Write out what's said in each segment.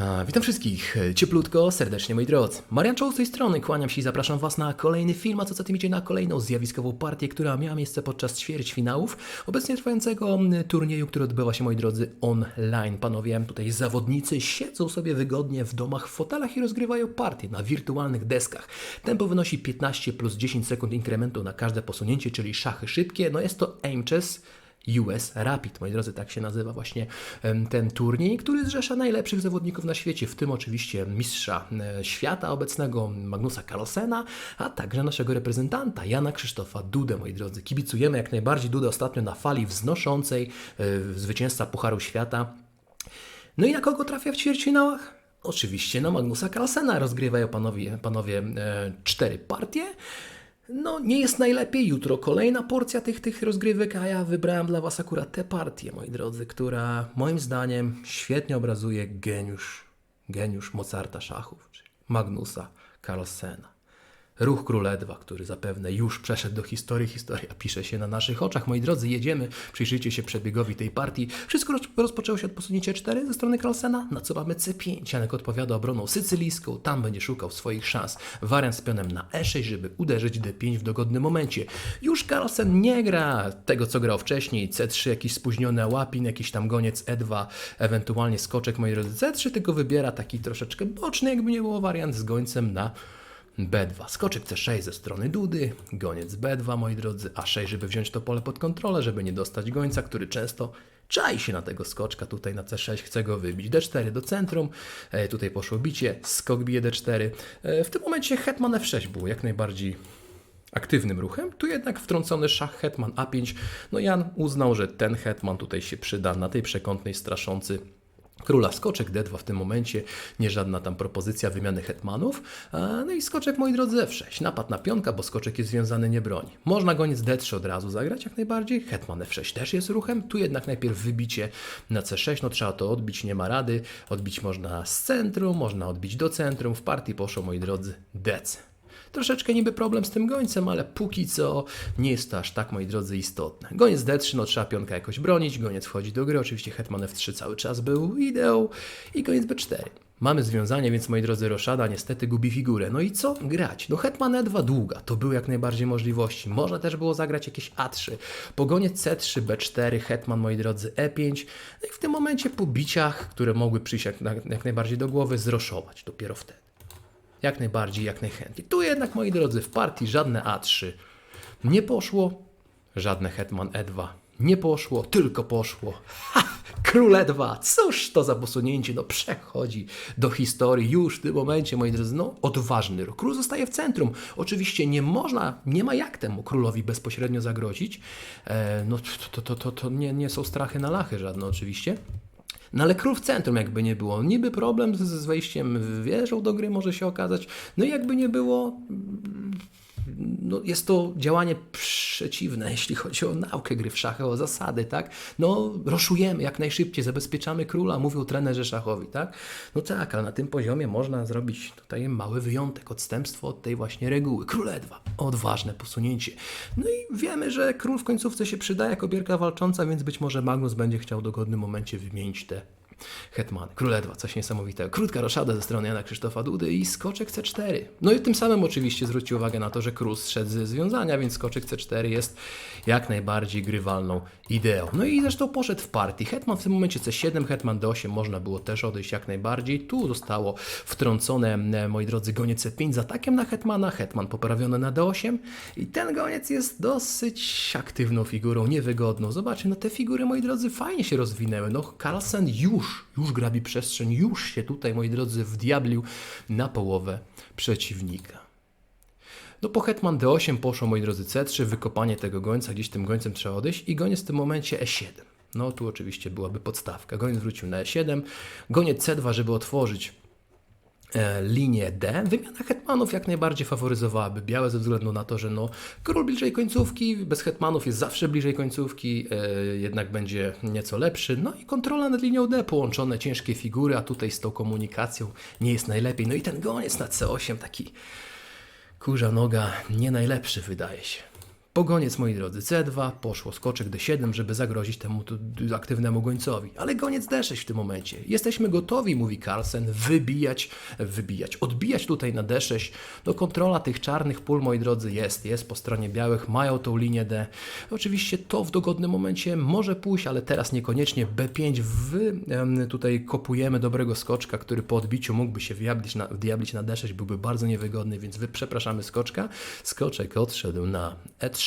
A, witam wszystkich cieplutko, serdecznie moi drodzy. Marian Czoł z tej strony, kłaniam się i zapraszam Was na kolejny film, a co za tym idzie na kolejną zjawiskową partię, która miała miejsce podczas ćwierćfinałów obecnie trwającego turnieju, który odbywa się, moi drodzy, online. Panowie, tutaj zawodnicy siedzą sobie wygodnie w domach, w fotelach i rozgrywają partie na wirtualnych deskach. Tempo wynosi 15 plus 10 sekund inkrementu na każde posunięcie, czyli szachy szybkie. No jest to aim chess, US Rapid, moi drodzy, tak się nazywa właśnie ten turniej, który zrzesza najlepszych zawodników na świecie, w tym oczywiście mistrza e, świata obecnego Magnusa Carlsena, a także naszego reprezentanta Jana Krzysztofa Dudę, moi drodzy. Kibicujemy jak najbardziej Dudę ostatnio na fali wznoszącej e, zwycięzca Pucharu Świata. No i na kogo trafia w ćwierćfinałach? Oczywiście na Magnusa Carlsena rozgrywają panowie, panowie e, cztery partie. No, nie jest najlepiej. Jutro kolejna porcja tych, tych rozgrywek, a ja wybrałem dla Was akurat tę partię, moi drodzy, która moim zdaniem świetnie obrazuje geniusz, geniusz Mozarta szachów, czyli Magnusa Carlsena. Ruch Króledwa, który zapewne już przeszedł do historii. Historia pisze się na naszych oczach. Moi drodzy, jedziemy. Przyjrzyjcie się przebiegowi tej partii. Wszystko roz- rozpoczęło się od posunięcia 4 ze strony Carlsena, na co mamy C5. Janek odpowiada obroną sycylijską. Tam będzie szukał swoich szans. Wariant z pionem na E6, żeby uderzyć D5 w dogodnym momencie. Już Carlsen nie gra tego, co grał wcześniej. C3, jakiś spóźniony łapin, jakiś tam goniec E2, ewentualnie skoczek, moi drodzy, C3, tylko wybiera taki troszeczkę boczny, jakby nie było wariant z gońcem na B2. Skoczek C6 ze strony Dudy, goniec B2, moi drodzy, A6, żeby wziąć to pole pod kontrolę, żeby nie dostać gońca, który często czai się na tego skoczka, tutaj na C6 chce go wybić. D4 do centrum, e, tutaj poszło bicie, skok bije D4. E, w tym momencie hetman F6 było jak najbardziej aktywnym ruchem. Tu jednak wtrącony szach hetman A5. No Jan uznał, że ten hetman tutaj się przyda na tej przekątnej straszący Króla skoczek D2 w tym momencie, nie żadna tam propozycja wymiany hetmanów. No i skoczek, moi drodzy, F6. Napad na pionka, bo skoczek jest związany, nie broni. Można goniec D3 od razu zagrać jak najbardziej. Hetman F6 też jest ruchem. Tu jednak najpierw wybicie na C6, no trzeba to odbić, nie ma rady. Odbić można z centrum, można odbić do centrum. W partii poszło, moi drodzy, DC. Troszeczkę niby problem z tym gońcem, ale póki co nie jest to aż tak, moi drodzy, istotne. Goniec D3, no trzeba pionka jakoś bronić, goniec wchodzi do gry, oczywiście hetman F3 cały czas był ideą i goniec B4. Mamy związanie, więc moi drodzy, Roszada niestety gubi figurę. No i co? Grać. No hetman E2 długa, to były jak najbardziej możliwości. Można też było zagrać jakieś A3. Po goniec C3, B4, hetman, moi drodzy, E5. No i w tym momencie po biciach, które mogły przyjść jak, jak najbardziej do głowy, zroszować dopiero wtedy. Jak najbardziej, jak najchętniej. Tu jednak, moi drodzy, w partii żadne A3 nie poszło, żadne Hetman E2 nie poszło, tylko poszło. Ha! Król E2, cóż to za posunięcie, no przechodzi do historii już w tym momencie, moi drodzy, no odważny. Król zostaje w centrum. Oczywiście nie można, nie ma jak temu królowi bezpośrednio zagrozić. E, no to, to, to, to nie, nie są strachy na lachy żadne oczywiście. No ale król w centrum jakby nie było. Niby problem z, z wejściem wieżą do gry może się okazać. No i jakby nie było, no jest to działanie przeciwne, jeśli chodzi o naukę gry w szachy, o zasady, tak? No roszujemy jak najszybciej, zabezpieczamy króla, mówią trenerzy szachowi, tak? No tak, ale na tym poziomie można zrobić tutaj mały wyjątek, odstępstwo od tej właśnie reguły. Król E2, odważne posunięcie. No i wiemy, że król w końcówce się przyda jako bierka walcząca, więc być może Magnus będzie chciał w dogodnym momencie wymienić te Hetman, Króledwa, coś niesamowitego. Krótka roszada ze strony Jana Krzysztofa Dudy i skoczek C4. No i tym samym oczywiście zwróci uwagę na to, że król zszedł ze związania, więc skoczek C4 jest jak najbardziej grywalną ideą. No i zresztą poszedł w partii. Hetman w tym momencie C7, Hetman D8 można było też odejść jak najbardziej. Tu zostało wtrącone, e, moi drodzy, goniec C5 z atakiem na Hetmana. Hetman poprawiony na D8 i ten goniec jest dosyć aktywną figurą, niewygodną. Zobaczcie, no te figury, moi drodzy, fajnie się rozwinęły. No Carlsen już już, już grabi przestrzeń, już się tutaj, moi drodzy, wdiablił na połowę przeciwnika. No po hetman d8 poszło, moi drodzy, c3, wykopanie tego gońca, gdzieś tym gońcem trzeba odejść i goniec w tym momencie e7. No tu oczywiście byłaby podstawka. Goniec wrócił na e7, goniec c2, żeby otworzyć linię D. Wymiana hetmanów jak najbardziej faworyzowałaby białe ze względu na to, że no, król bliżej końcówki, bez hetmanów jest zawsze bliżej końcówki, e, jednak będzie nieco lepszy. No i kontrola nad linią D, połączone ciężkie figury, a tutaj z tą komunikacją nie jest najlepiej. No i ten goniec na C8 taki kurza noga nie najlepszy wydaje się. Pogoniec, moi drodzy, C2, poszło skoczek D7, żeby zagrozić temu aktywnemu gońcowi. Ale goniec D6 w tym momencie. Jesteśmy gotowi, mówi Carlsen, wybijać, wybijać, odbijać tutaj na D6. No kontrola tych czarnych pól, moi drodzy, jest, jest po stronie białych, mają tą linię D. Oczywiście to w dogodnym momencie może pójść, ale teraz niekoniecznie B5. Wy tutaj kopujemy dobrego skoczka, który po odbiciu mógłby się wdiablić na, wdiablić na D6, byłby bardzo niewygodny, więc wy przepraszamy skoczka. Skoczek odszedł na E3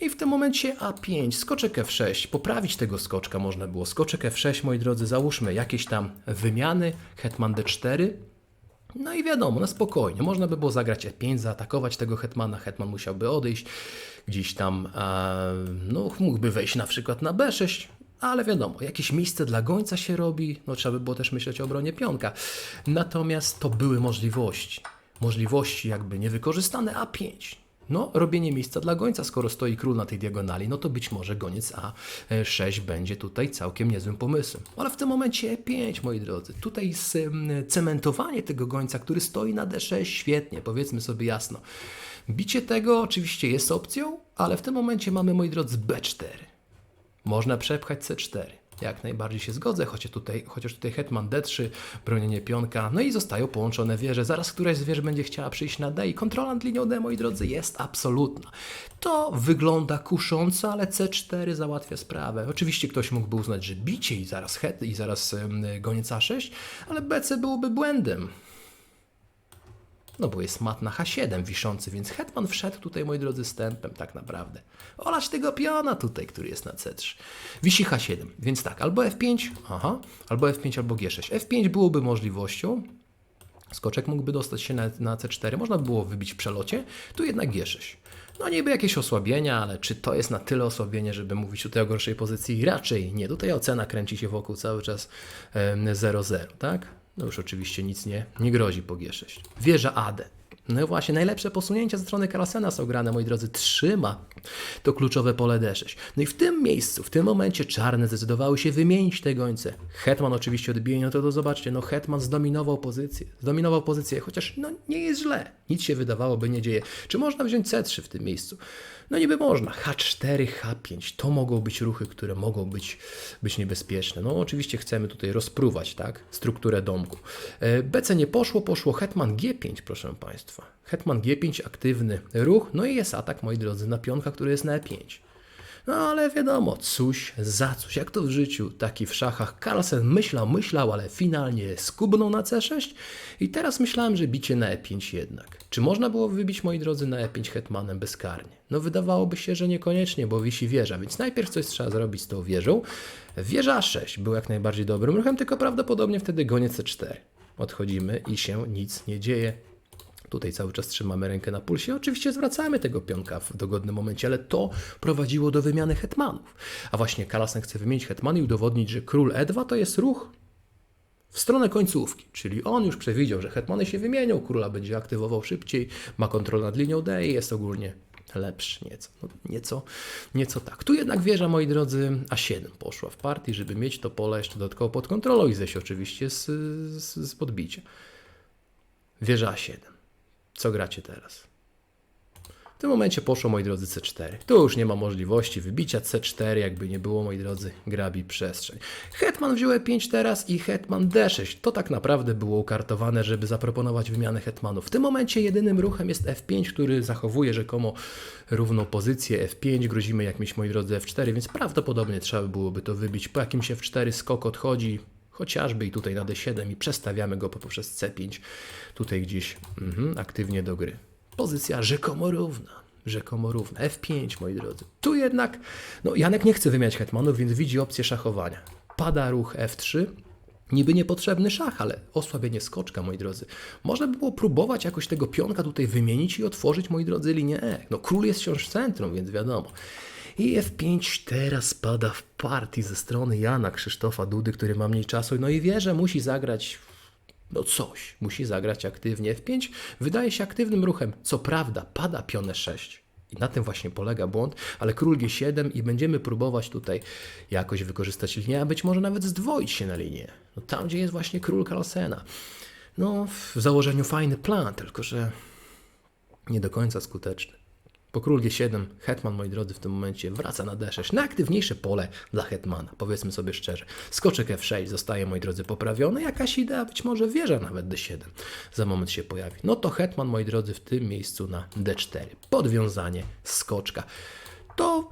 i w tym momencie A5, skoczek F6. Poprawić tego skoczka można było. Skoczek F6, moi drodzy, załóżmy jakieś tam wymiany, hetman D4, no i wiadomo, na spokojnie. Można by było zagrać E5, zaatakować tego hetmana. Hetman musiałby odejść gdzieś tam, e, no mógłby wejść na przykład na B6, ale wiadomo, jakieś miejsce dla gońca się robi, no trzeba by było też myśleć o obronie pionka. Natomiast to były możliwości. Możliwości jakby niewykorzystane A5. No, robienie miejsca dla gońca, skoro stoi król na tej diagonali, no to być może goniec A6 będzie tutaj całkiem niezłym pomysłem. Ale w tym momencie E5, moi drodzy. Tutaj cementowanie tego gońca, który stoi na D6, świetnie, powiedzmy sobie jasno. Bicie tego oczywiście jest opcją, ale w tym momencie mamy, moi drodzy, B4. Można przepchać C4. Jak najbardziej się zgodzę, chociaż tutaj, chociaż tutaj hetman D3, bronienie pionka, no i zostają połączone wieże. Zaraz któraś z wież będzie chciała przyjść na D i kontrola linią D, moi drodzy, jest absolutna. To wygląda kusząco, ale C4 załatwia sprawę. Oczywiście ktoś mógłby uznać, że bicie i zaraz het i zaraz goniec A6, ale BC byłoby błędem. No bo jest mat na H7 wiszący, więc hetman wszedł tutaj, moi drodzy, stępem tak naprawdę. Olać tego piona tutaj, który jest na C3. Wisi H7, więc tak, albo F5, aha, albo F5, albo G6. F5 byłoby możliwością, skoczek mógłby dostać się na, na C4, można by było wybić w przelocie, tu jednak G6. No niby jakieś osłabienia, ale czy to jest na tyle osłabienie, żeby mówić tutaj o gorszej pozycji? Raczej nie. Tutaj ocena kręci się wokół cały czas em, 0-0, tak? No już oczywiście nic nie, nie grozi po G6. Wieża AD. No właśnie, najlepsze posunięcia ze strony Carlsena są grane, moi drodzy. Trzyma to kluczowe pole D6. No i w tym miejscu, w tym momencie czarne zdecydowały się wymienić te gońce. Hetman oczywiście odbije, no to, to zobaczcie, no Hetman zdominował pozycję. Zdominował pozycję, chociaż no nie jest źle. Nic się wydawałoby nie dzieje. Czy można wziąć C3 w tym miejscu? No niby można. H4, H5. To mogą być ruchy, które mogą być, być niebezpieczne. No oczywiście chcemy tutaj rozpruwać, tak, strukturę domku. E, BC nie poszło, poszło Hetman G5, proszę Państwa. Hetman G5, aktywny ruch, no i jest atak, moi drodzy, na pionka, który jest na E5. No ale wiadomo, coś za coś, jak to w życiu, taki w szachach. Carlsen myślał, myślał, ale finalnie skubnął na C6 i teraz myślałem, że bicie na E5 jednak. Czy można było wybić, moi drodzy, na E5 hetmanem bezkarnie? No wydawałoby się, że niekoniecznie, bo wisi wieża, więc najpierw coś trzeba zrobić z tą wieżą. Wieża A6 był jak najbardziej dobrym ruchem, tylko prawdopodobnie wtedy goniec C4. Odchodzimy i się nic nie dzieje. Tutaj cały czas trzymamy rękę na pulsie. Oczywiście zwracamy tego pionka w dogodnym momencie, ale to prowadziło do wymiany hetmanów. A właśnie Kalasen chce wymienić hetmany i udowodnić, że król E2 to jest ruch w stronę końcówki, czyli on już przewidział, że hetmany się wymienią, króla będzie aktywował szybciej, ma kontrolę nad linią D i jest ogólnie lepszy nieco. No, nieco, nieco tak. Tu jednak wieża, moi drodzy, A7 poszła w partii, żeby mieć to pole jeszcze dodatkowo pod kontrolą i zejść oczywiście z, z, z podbicia. Wieża A7. Co gracie teraz? W tym momencie poszło, moi drodzy, C4. Tu już nie ma możliwości wybicia C4, jakby nie było, moi drodzy, grabi przestrzeń. Hetman wziął E5 teraz i Hetman D6. To tak naprawdę było ukartowane, żeby zaproponować wymianę Hetmanów. W tym momencie jedynym ruchem jest F5, który zachowuje rzekomo równą pozycję. F5 grozimy jakimś, moi drodzy, F4, więc prawdopodobnie trzeba by byłoby to wybić. Po jakimś F4 skok odchodzi, chociażby i tutaj na D7 i przestawiamy go poprzez C5 tutaj gdzieś mhm, aktywnie do gry. Pozycja rzekomo równa. Rzekomo równa. F5, moi drodzy. Tu jednak, no Janek nie chce wymieniać hetmanów, więc widzi opcję szachowania. Pada ruch F3. Niby niepotrzebny szach, ale osłabienie skoczka, moi drodzy. Można by było próbować jakoś tego pionka tutaj wymienić i otworzyć, moi drodzy, linię E. No król jest wciąż w centrum, więc wiadomo. I F5 teraz pada w partii ze strony Jana Krzysztofa Dudy, który ma mniej czasu. No i wie, że musi zagrać no coś, musi zagrać aktywnie. F5 wydaje się aktywnym ruchem. Co prawda, pada pionę 6. I na tym właśnie polega błąd, ale król G7 i będziemy próbować tutaj jakoś wykorzystać linię, a być może nawet zdwoić się na linię. No tam, gdzie jest właśnie król Carlsena. No, w założeniu fajny plan, tylko że nie do końca skuteczny. Po król G7, hetman, moi drodzy, w tym momencie wraca na D6. Najaktywniejsze pole dla hetmana, powiedzmy sobie szczerze. Skoczek F6 zostaje, moi drodzy, poprawiony. Jakaś idea, być może wieża nawet D7 za moment się pojawi. No to hetman, moi drodzy, w tym miejscu na D4. Podwiązanie skoczka. To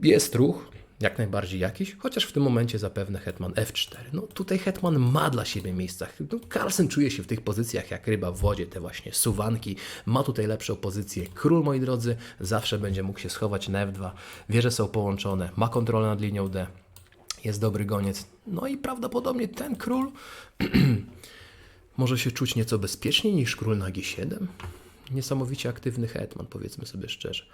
jest ruch, jak najbardziej jakiś, chociaż w tym momencie zapewne hetman F4. No tutaj hetman ma dla siebie miejsca. No, Carlsen czuje się w tych pozycjach jak ryba w wodzie, te właśnie suwanki. Ma tutaj lepszą pozycję. Król, moi drodzy, zawsze będzie mógł się schować na F2. Wieże są połączone, ma kontrolę nad linią D. Jest dobry goniec. No i prawdopodobnie ten król może się czuć nieco bezpieczniej niż król na G7. Niesamowicie aktywny hetman, powiedzmy sobie szczerze.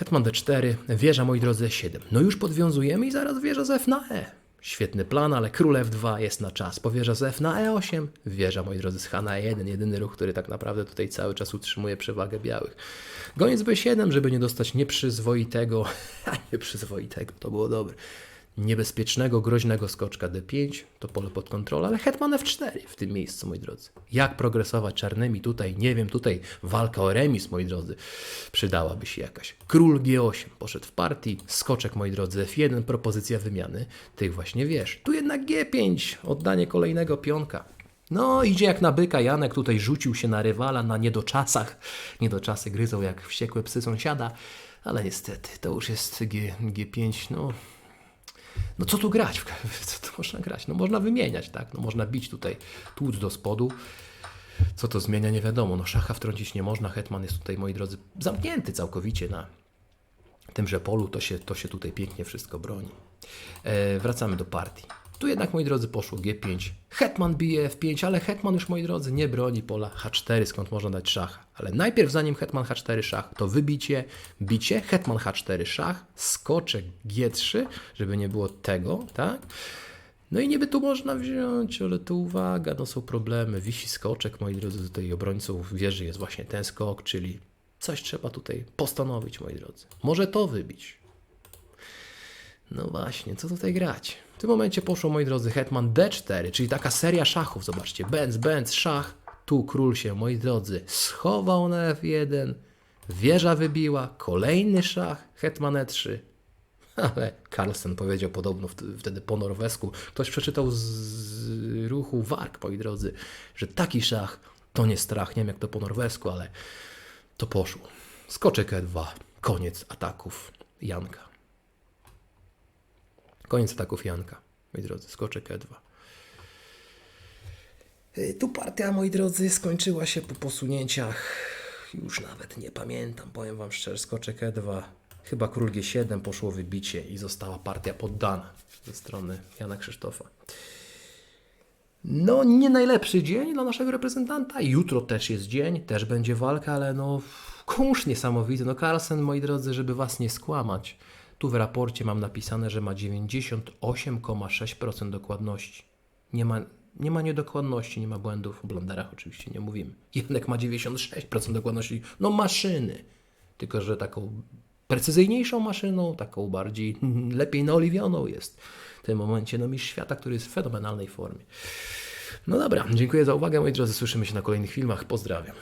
Hetman D4, wieża, moi drodzy, E7. No już podwiązujemy i zaraz wieża z F na E. Świetny plan, ale król F2 jest na czas. Powierza z F na E8, wieża, moi drodzy, z H na E1. Jedyny ruch, który tak naprawdę tutaj cały czas utrzymuje przewagę białych. Goniec B7, żeby nie dostać nieprzyzwoitego, nieprzyzwoitego, to było dobre, niebezpiecznego, groźnego skoczka D5, to pole pod kontrolą, ale hetman F4 w tym miejscu, moi drodzy. Jak progresować czarnymi tutaj? Nie wiem, tutaj walka o remis, moi drodzy, przydałaby się jakaś. Król G8 poszedł w partii, skoczek, moi drodzy, F1, propozycja wymiany tych właśnie wież. Tu jednak G5, oddanie kolejnego pionka. No, idzie jak na byka. Janek tutaj rzucił się na rywala na niedoczasach. Niedoczasy gryzą jak wściekłe psy sąsiada, ale niestety to już jest G, G5. No, no co tu grać? Co tu można grać? No można wymieniać, tak? No można bić tutaj, tłuc do spodu. Co to zmienia, nie wiadomo. No szacha wtrącić nie można. Hetman jest tutaj, moi drodzy, zamknięty całkowicie na tymże polu. To się, to się tutaj pięknie wszystko broni. E, wracamy do partii. Tu jednak, moi drodzy, poszło G5. Hetman bije F5, ale Hetman już, moi drodzy, nie broni pola H4, skąd można dać szach. Ale najpierw, zanim Hetman H4 szach, to wybicie, bicie, Hetman H4 szach, skoczek G3, żeby nie było tego, tak? No i niby tu można wziąć, ale tu uwaga, no są problemy. Wisi skoczek, moi drodzy, tutaj obrońcą wieży jest właśnie ten skok, czyli coś trzeba tutaj postanowić, moi drodzy. Może to wybić. No właśnie, co tutaj grać? W tym momencie poszło, moi drodzy, Hetman D4, czyli taka seria szachów. Zobaczcie, Benz, Benz, szach. Tu król się, moi drodzy, schował na F1. Wieża wybiła, kolejny szach, Hetman E3. Ale Carlsen powiedział podobno wt- wtedy po norwesku. Ktoś przeczytał z- ruchu Wark, moi drodzy, że taki szach to nie strach. Nie wiem jak to po norwesku, ale to poszło. Skoczek E2. Koniec ataków Janka. Koniec ataków Janka, moi drodzy, skoczek E2. Y, Tu partia, moi drodzy, skończyła się po posunięciach. Już nawet nie pamiętam, powiem wam szczerze, skoczek E2. Chyba król G7 poszło wybicie i została partia poddana ze strony Jana Krzysztofa. No, nie najlepszy dzień dla naszego reprezentanta. Jutro też jest dzień, też będzie walka, ale no, kurz niesamowity. No, Carlsen, moi drodzy, żeby was nie skłamać, tu w raporcie mam napisane, że ma 98,6% dokładności. Nie ma, nie ma niedokładności, nie ma błędów. O blenderach oczywiście nie mówimy. Jednak ma 96% dokładności. No, maszyny. Tylko, że taką precyzyjniejszą maszyną, taką bardziej lepiej naoliwioną jest w tym momencie no mistrz świata, który jest w fenomenalnej formie. No dobra, dziękuję za uwagę moi drodzy, słyszymy się na kolejnych filmach, pozdrawiam.